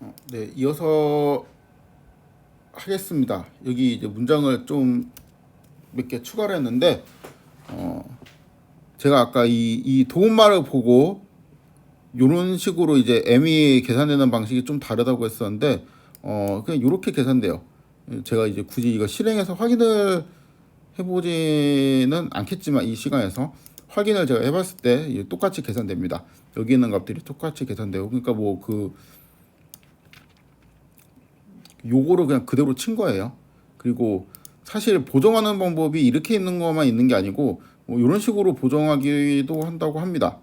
어, 네, 이어서 하겠습니다. 여기 이제 문장을 좀 몇 개 추가를 했는데 어, 제가 아까 이, 이 도움말을 보고 이런 식으로 이제 M이 계산되는 방식이 좀 다르다고 했었는데 어, 그냥 이렇게 계산돼요. 제가 이제 굳이 이거 실행해서 확인을 해보지는 않겠지만 이 시간에서 확인을 제가 해봤을 때 똑같이 계산됩니다. 여기 있는 값들이 똑같이 계산되고 그러니까 뭐 그 요거를 그냥 그대로 친 거예요. 그리고 사실 보정하는 방법이 이렇게 있는 것만 있는 게 아니고 뭐 이런 식으로 보정하기도 한다고 합니다.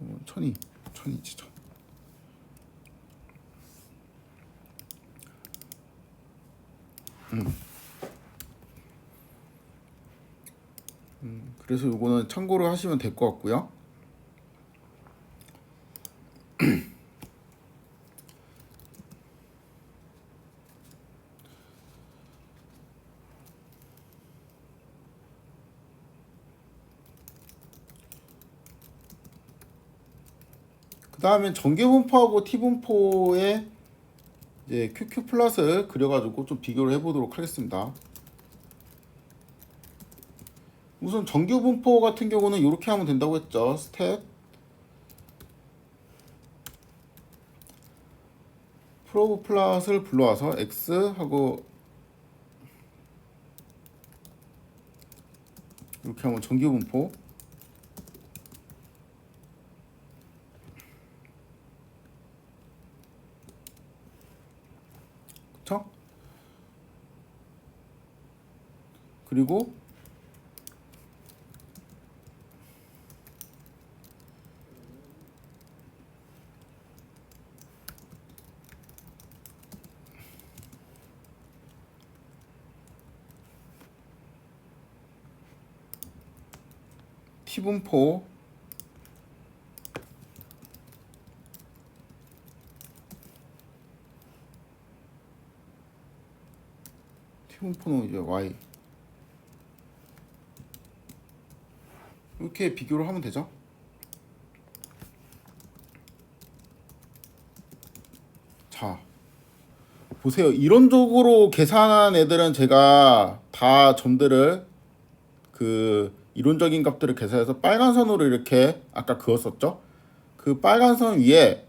어, 천이 천이지 천. 음, 그래서 요거는 참고로 하시면 될 것 같고요. 그 다음엔 전개 분포하고 T 분포의 이제 QQ 플러스를 그려가지고 좀 비교를 해보도록 하겠습니다. 우선 정규 분포 같은 경우는 이렇게 하면 된다고 했죠. 스텝 프로브 플러스를 불러와서 x 하고 이렇게 하면 정규 분포 그쵸? 그리고 T분포. T분포는 이제 Y 이렇게 비교를 하면 되죠. 자, 보세요. 이론적으로 계산한 애들은 제가 다 점들을 그 이론적인 값들을 계산해서 빨간 선으로 이렇게 아까 그었었죠. 그 빨간 선 위에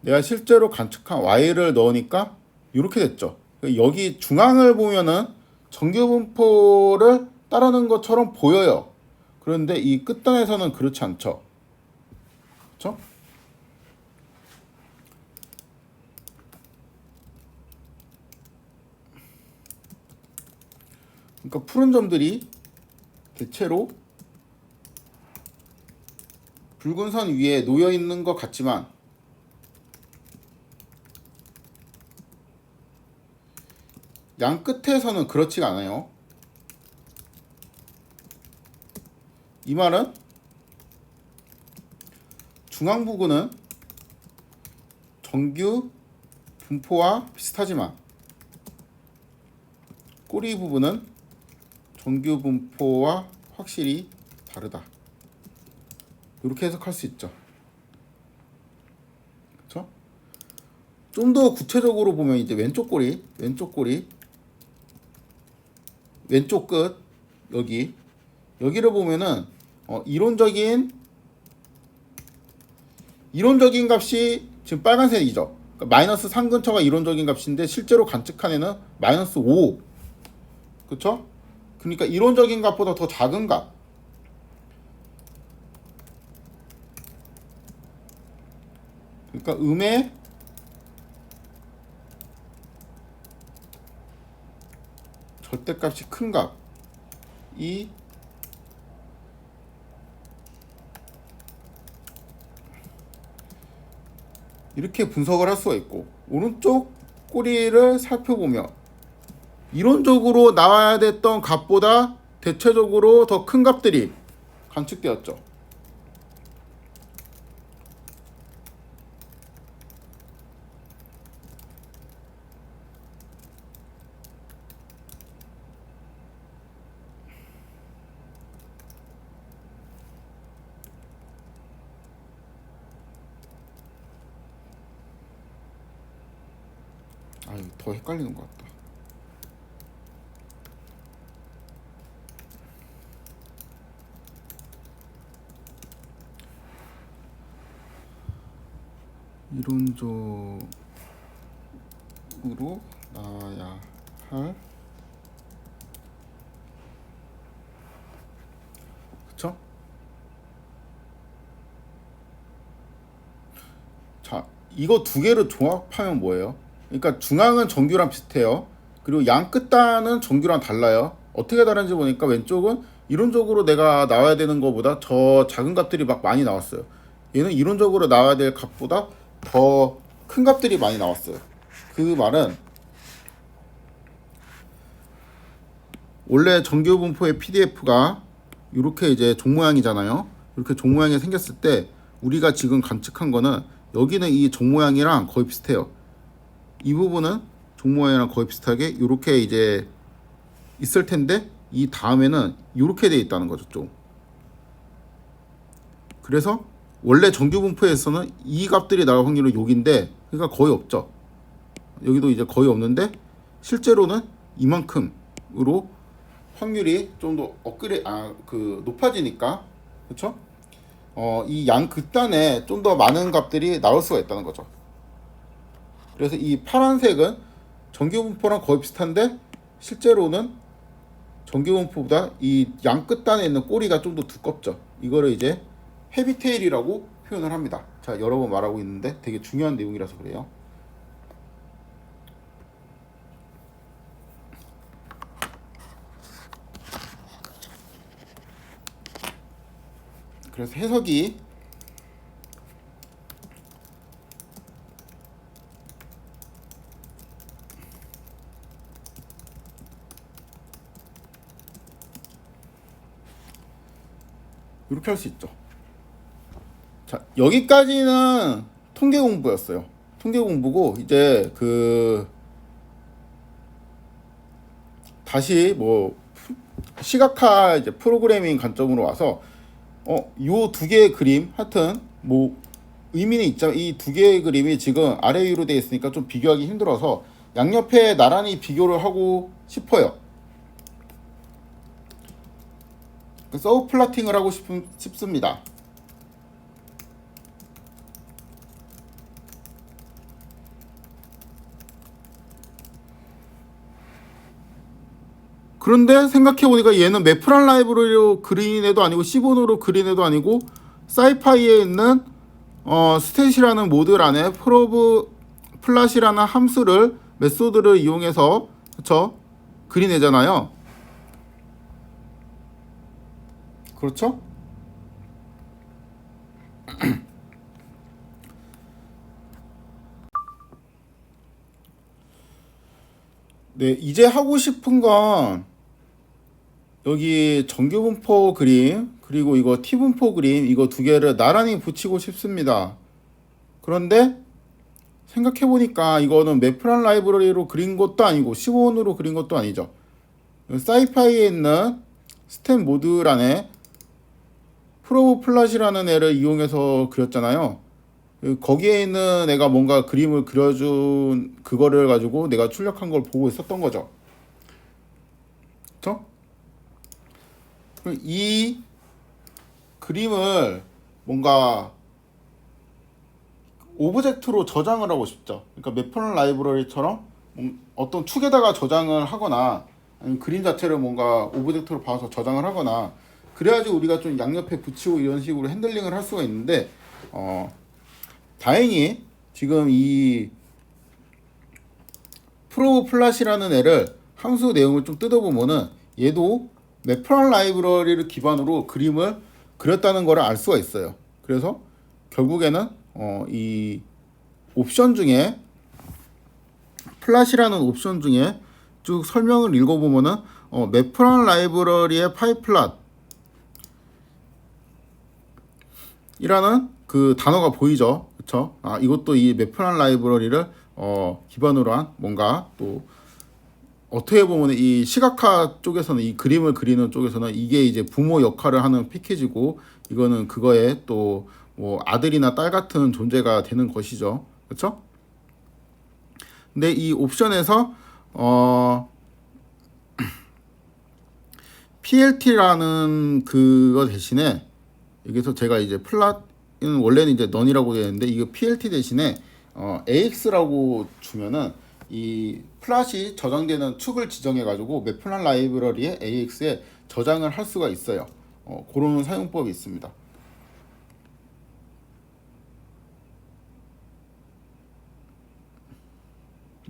내가 실제로 관측한 y를 넣으니까 이렇게 됐죠. 여기 중앙을 보면은 정규 분포를 따르는 것처럼 보여요. 그런데 이 끝단에서는 그렇지 않죠. 그렇죠? 그러니까 푸른 점들이 대체로 붉은 선 위에 놓여 있는 것 같지만 양 끝에서는 그렇지가 않아요. 이 말은 중앙 부분은 정규 분포와 비슷하지만 꼬리 부분은 정규 분포와 확실히 다르다. 이렇게 해석할 수 있죠. 그렇죠? 좀 더 구체적으로 보면 이제 왼쪽 꼬리, 왼쪽 꼬리, 왼쪽 끝 여기 여기를 보면은 어, 이론적인 이론적인 값이 지금 빨간색이죠. 그러니까 마이너스 3 근처가 이론적인 값인데 실제로 관측한 애는 마이너스 5. 그렇죠? 그러니까 이론적인 값보다 더 작은 값. 그러니까 음의 절대값이 큰 값이 이렇게 분석을 할 수가 있고 오른쪽 꼬리를 살펴보면 이론적으로 나와야 됐던 값보다 대체적으로 더 큰 값들이 관측되었죠. 아유 더 헷갈리는 것 같다. 이론적으로 나와야 할 그쵸? 자, 이거 두 개를 종합하면 뭐예요? 그러니까 중앙은 정규랑 비슷해요. 그리고 양 끝단은 정규랑 달라요. 어떻게 다른지 보니까 왼쪽은 이론적으로 내가 나와야 되는 것보다 저 작은 값들이 막 많이 나왔어요. 얘는 이론적으로 나와야 될 값보다 더 큰 값들이 많이 나왔어요. 그 말은 원래 정규 분포의 PDF가 이렇게 이제 종 모양이잖아요. 이렇게 종 모양이 생겼을 때 우리가 지금 관측한 거는 여기는 이 종 모양이랑 거의 비슷해요. 이 부분은 종 모양이랑 거의 비슷하게 이렇게 이제 있을 텐데 이 다음에는 이렇게 돼 있다는 거죠, 좀. 그래서 원래 정규 분포에서는 이 값들이 나올 확률은 여기인데 그러니까 거의 없죠. 여기도 이제 거의 없는데 실제로는 이만큼으로 확률이 좀 더 업그레 아그 높아지니까 그렇죠? 어이 양 극단에 좀 더 많은 값들이 나올 수가 있다는 거죠. 그래서 이 파란색은 정규 분포랑 거의 비슷한데 실제로는 정규 분포보다 이 양 끝단에 있는 꼬리가 좀 더 두껍죠. 이거를 이제 헤비테일이라고 표현을 합니다. 자, 여러 번 말하고 있는데 되게 중요한 내용이라서 그래요. 그래서 해석이 이렇게 할 수 있죠. 자, 여기까지는 통계 공부였어요. 통계 공부고 이제 그 다시 뭐 시각화 이제 프로그래밍 관점으로 와서 어 요 두 개의 그림 하여튼 뭐 의미는 있죠. 이 두 개의 그림이 지금 아래 위로 되어 있으니까 좀 비교하기 힘들어서 양옆에 나란히 비교를 하고 싶어요. 서브 플라팅을 하고 싶, 싶습니다. 그런데 생각해보니까 얘는 매프란 라이브러리로 그린 애도 아니고 시본으로 그린 애도 아니고 사이파이에 있는 어, 스탯이라는 모듈 안에 프로브 플랫이라는 함수를 메소드를 이용해서 그쵸 그린 애잖아요. 그렇죠? 네, 이제 하고 싶은 건 여기 정규 분포 그림 그리고 이거 T 분포 그림 이거 두 개를 나란히 붙이고 싶습니다. 그런데 생각해 보니까 이거는 매프란 라이브러리로 그린 것도 아니고 15원으로 그린 것도 아니죠. 사이파이에 있는 스텝 모듈 안에 프로브 플랫이라는 애를 이용해서 그렸잖아요. 거기에 있는 애가 뭔가 그림을 그려준 그거를 가지고 내가 출력한 걸 보고 있었던 거죠. 그렇죠? 이 그림을 뭔가 오브젝트로 저장을 하고 싶죠. 그러니까 매퍼널 라이브러리처럼 어떤 축에다가 저장을 하거나 그림 자체를 뭔가 오브젝트로 봐서 저장을 하거나 그래야지 우리가 좀 양옆에 붙이고 이런 식으로 핸들링을 할 수가 있는데 어, 다행히 지금 이 프로 플랫이라는 애를 함수 내용을 좀 뜯어보면은 얘도 매프란 라이브러리를 기반으로 그림을 그렸다는 것을 알 수가 있어요. 그래서 결국에는 어, 이 옵션 중에 플랫이라는 옵션 중에 쭉 설명을 읽어보면은 어, 매프란 라이브러리의 파이플랫 이라는 그 단어가 보이죠. 그쵸? 아, 이것도 이 매프란 라이브러리를 어, 기반으로 한 뭔가 또 어떻게 보면 이 시각화 쪽에서는 이 그림을 그리는 쪽에서는 이게 이제 부모 역할을 하는 패키지고 이거는 그거에 또 뭐 아들이나 딸 같은 존재가 되는 것이죠. 그렇죠? 근데 이 옵션에서 어 PLT라는 그거 대신에 여기서 제가 이제 플랫은 원래는 이제 넌이라고 되어 있는데 이거 PLT 대신에 어 AX라고 주면은 이 플랫이 저장되는 축을 지정해 가지고 맵플란 라이브러리에 AX에 저장을 할 수가 있어요. 어, 그런 사용법이 있습니다.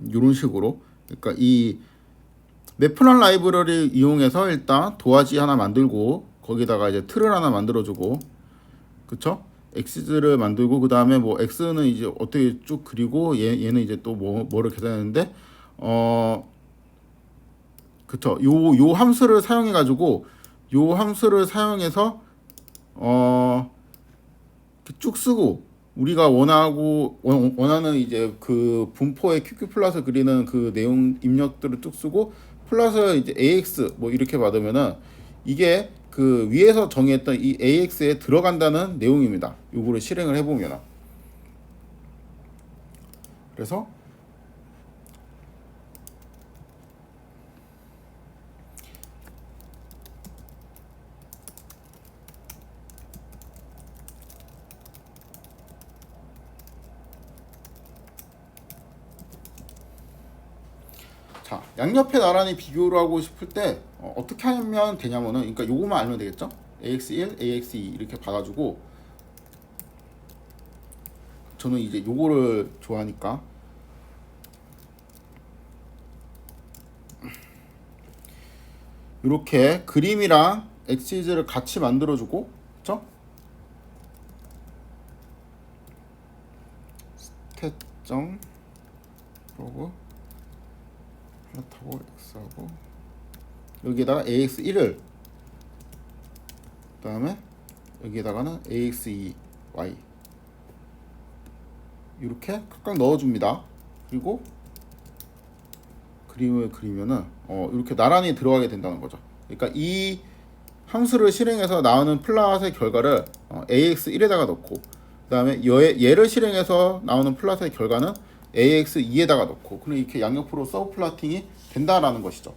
이런 식으로 그러니까 이 맵플란 라이브러리 이용해서 일단 도화지 하나 만들고 거기다가 이제 틀을 하나 만들어주고 그쵸? x를 만들고 그 다음에 뭐 x는 이제 어떻게 쭉 그리고 얘, 얘는 이제 또 뭐, 뭐를 계산했는데 어 그쵸 요 요 함수를 사용해 가지고 요 함수를 사용해서 어 쭉 쓰고 우리가 원하고 원- 원하는 이제 그 분포의 QQ 플러스 그리는 그 내용 입력들을 쭉 쓰고 플러스 이제 AX 뭐 이렇게 받으면은 이게 그 위에서 정했던 이 AX에 들어간다는 내용입니다. 요거를 실행을 해보면 그래서 자 양옆에 나란히 비교를 하고 싶을 때 어, 떻게 하면 되냐면은 그러니까 요거만 알면 되겠죠? AX1, AX2 이렇게 봐가지고 저는 이제 요거를 좋아하니까. 이렇게 그림이랑 엑시즈를 같이 만들어주고 그쵸? 스탯점 그 플랫하고 x하고 여기에다가 ax1을 그 다음에 여기에다가는 ax2 y 이렇게 각각 넣어줍니다. 그리고 그림을 그리면은 어 이렇게 나란히 들어가게 된다는 거죠. 그러니까 이 함수를 실행해서 나오는 플랫의 결과를 어, ax1에다가 넣고 그 다음에 얘를 실행해서 나오는 플랫의 결과는 AX2에다가 넣고 그럼 이렇게 양옆으로 서브 플라팅이 된다라는 것이죠.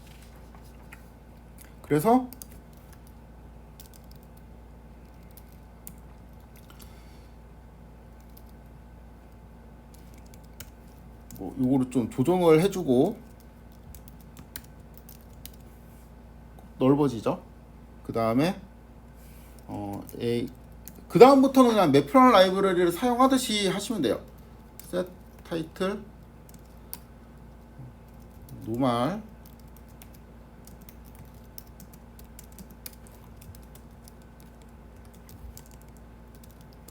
그래서 뭐 요거를 좀 조정을 해주고 넓어지죠. 그 다음에 어, 그 다음부터는 그냥 매프런 라이브러리를 사용하듯이 하시면 돼요. 타이틀. 노말.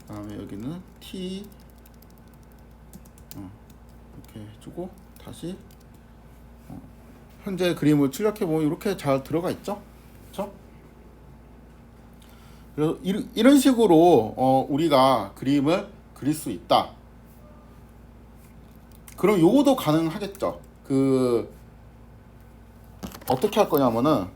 다음에 여기는 T. 어, 이렇게 해주고 다시. 어, 현재 그림을 출력해 보면 이렇게 잘 들어가 있죠, 그렇죠? 그래서 이, 이런 식으로 어, 우리가 그림을 그릴 수 있다. 그럼 요거도 가능하겠죠. 그 어떻게 할 거냐면은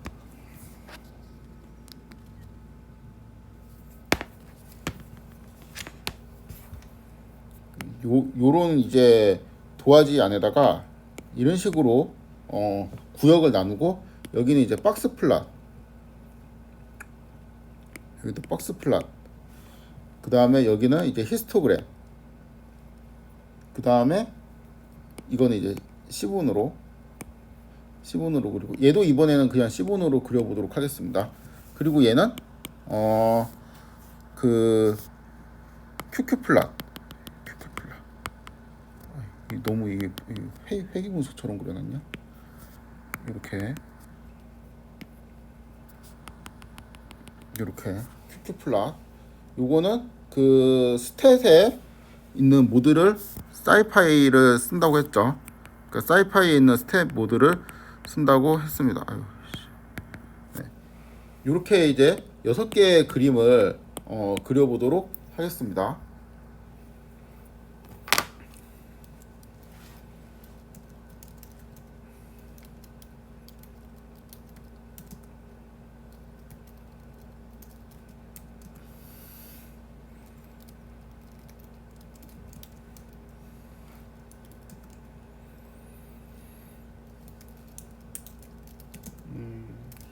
요 요런 이제 도화지 안에다가 이런 식으로 어 구역을 나누고 여기는 이제 박스 플랫. 여기도 박스 플랫. 그 다음에 여기는 이제 히스토그램. 그 다음에 이거는 이제 10원으로 10원으로 그리고 얘도 이번에는 그냥 10원으로 그려보도록 하겠습니다. 그리고 얘는 어 그 QQ 플랫 QQ 플랫 너무 이게 회, 회기 문서처럼 그려놨냐? 이렇게. 이렇게. QQ 플랫 요거는 그 스탯에 있는 모드를 사이파이를 쓴다고 했죠. 그러니까 사이파이에 있는 스텝 모드를 쓴다고 했습니다. 아유, 네. 이렇게 이제 여섯 개의 그림을 어, 그려보도록 하겠습니다.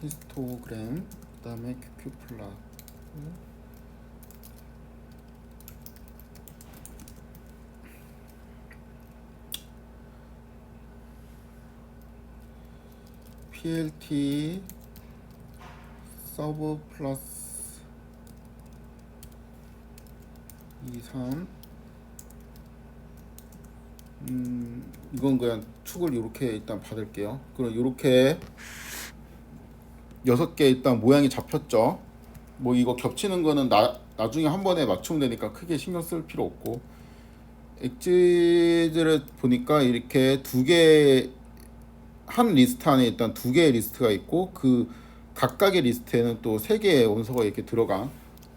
히스토그램 그다음에 QQ 플라 PLT 서브 플러스 23 음, 이건 그냥 축을 이렇게 일단 받을게요. 그럼 이렇게 여섯 개 일단 모양이 잡혔죠. 뭐 이거 겹치는 거는 나, 나중에 한 번에 맞추면 되니까 크게 신경 쓸 필요 없고 엑지들을 보니까 이렇게 두 개 한 리스트 안에 일단 두 개의 리스트가 있고 그 각각의 리스트에는 또 세 개의 원소가 이렇게 들어간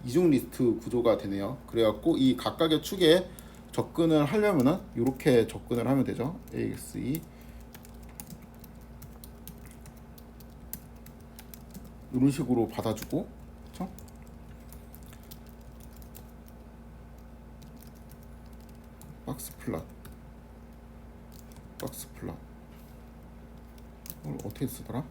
이중 리스트 구조가 되네요. 그래갖고 이 각각의 축에 접근을 하려면은 이렇게 접근을 하면 되죠. AXE 이런 식으로 받아주고 그렇죠? 박스 플랫 박스 플랫 이걸 어떻게 쓰더라?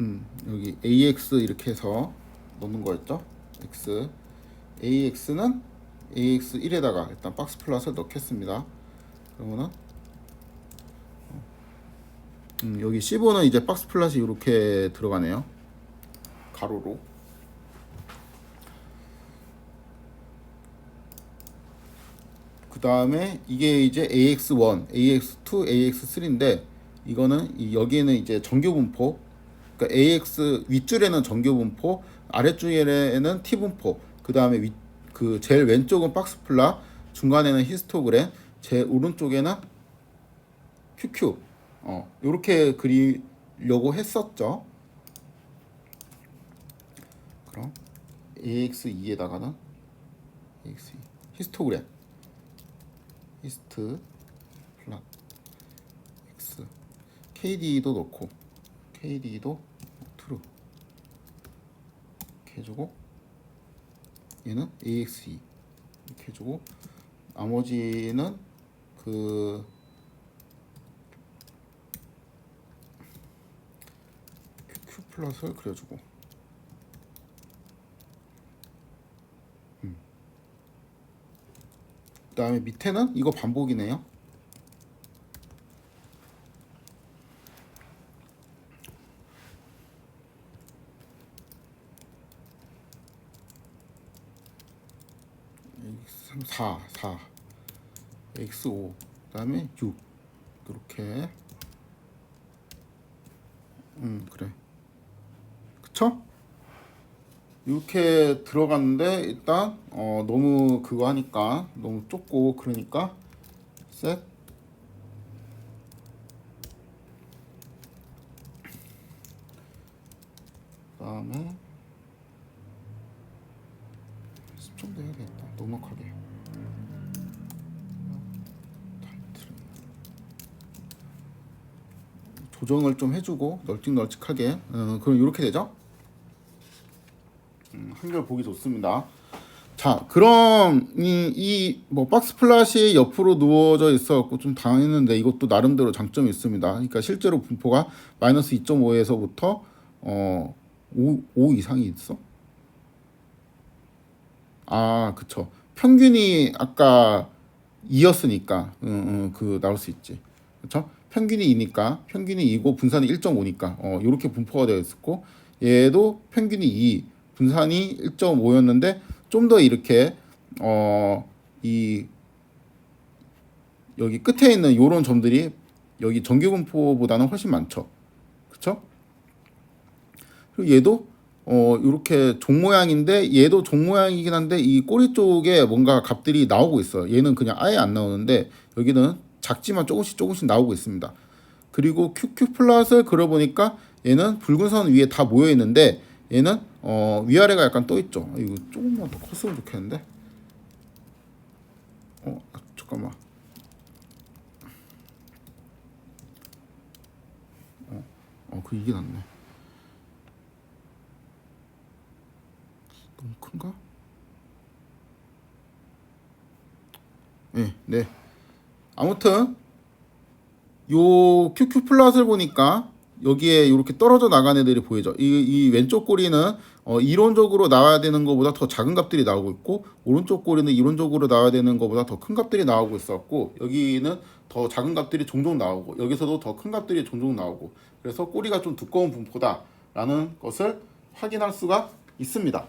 음 여기 AX 이렇게 해서 넣는 거였죠? X AX는 AX 1에다가 일단 박스 플랫을 넣겠습니다. 그러면은 음, 여기 15는 이제 박스 플랫이 이렇게 들어가네요. 가로로. 그 다음에 이게 이제 AX1, AX2, AX3인데 이거는 이 여기에는 이제 정규 분포, 그러니까 AX 윗줄에는 정규 분포, 아랫줄에는 T 분포, 그 다음에 윗, 그 제일 왼쪽은 박스 플라, 중간에는 히스토그램, 제 오른쪽에는 QQ. 어, 요렇게 그리려고 했었죠. 그럼 AX2에다가는 AX2 히스토그램 히스트 플랫 X KD도 넣고 KD도 true 이렇게 해주고 얘는 AX2 이렇게 해주고 나머지는 그 플러스를 그려주고. 음. 그 다음에 밑에는 이거 반복이네요. X3 4 4 X5 그 다음에 6 이렇게. 음 그래 그쵸? 이렇게 들어갔는데 일단 어 너무 그거 하니까 너무 좁고 그러니까 셋. 그다음에 10 정도 해야겠다. 넉넉하게. 조정을 좀 해주고 널찍널찍하게. 어, 그럼 이렇게 되죠? 음, 한결 보기 좋습니다 자 그럼 이뭐 박스 플랫이 옆으로 누워져 있어갖고 좀 당했는데 이것도 나름대로 장점이 있습니다 그러니까 실제로 분포가 마이너스 2.5에서부터 어 5, 5 이상이 있어 아, 그쵸. 평균이 아까 2였으니까, 음, 음, 그, 나올 수 있지. 그쵸? 평균이 2니까, 평균이 2고, 분산이 1.5니까, 어, 요렇게 분포가 되어 있었고, 얘도 평균이 2, 분산이 1.5였는데, 좀 더 이렇게, 어, 이, 여기 끝에 있는 요런 점들이, 여기 정규 분포보다는 훨씬 많죠. 그쵸? 그리고 얘도 어 이렇게 종 모양인데 얘도 종 모양이긴 한데 이 꼬리 쪽에 뭔가 값들이 나오고 있어요. 얘는 그냥 아예 안 나오는데 여기는 작지만 조금씩 조금씩 나오고 있습니다. 그리고 QQ 플랫을 그려보니까 얘는 붉은 선 위에 다 모여 있는데 얘는 어 위아래가 약간 떠 있죠. 이거 조금만 더 컸으면 좋겠는데. 어 아, 잠깐만. 어그 이게 낫네. 너무 큰가? 네, 네. 아무튼 요 QQ 플랫을 보니까 여기에 이렇게 떨어져 나간 애들이 보이죠. 이, 이 왼쪽 꼬리는 어, 이론적으로 나와야 되는 것보다 더 작은 값들이 나오고 있고 오른쪽 꼬리는 이론적으로 나와야 되는 것보다 더 큰 값들이 나오고 있었고 여기는 더 작은 값들이 종종 나오고 여기서도 더 큰 값들이 종종 나오고 그래서 꼬리가 좀 두꺼운 분포다라는 것을 확인할 수가 있습니다.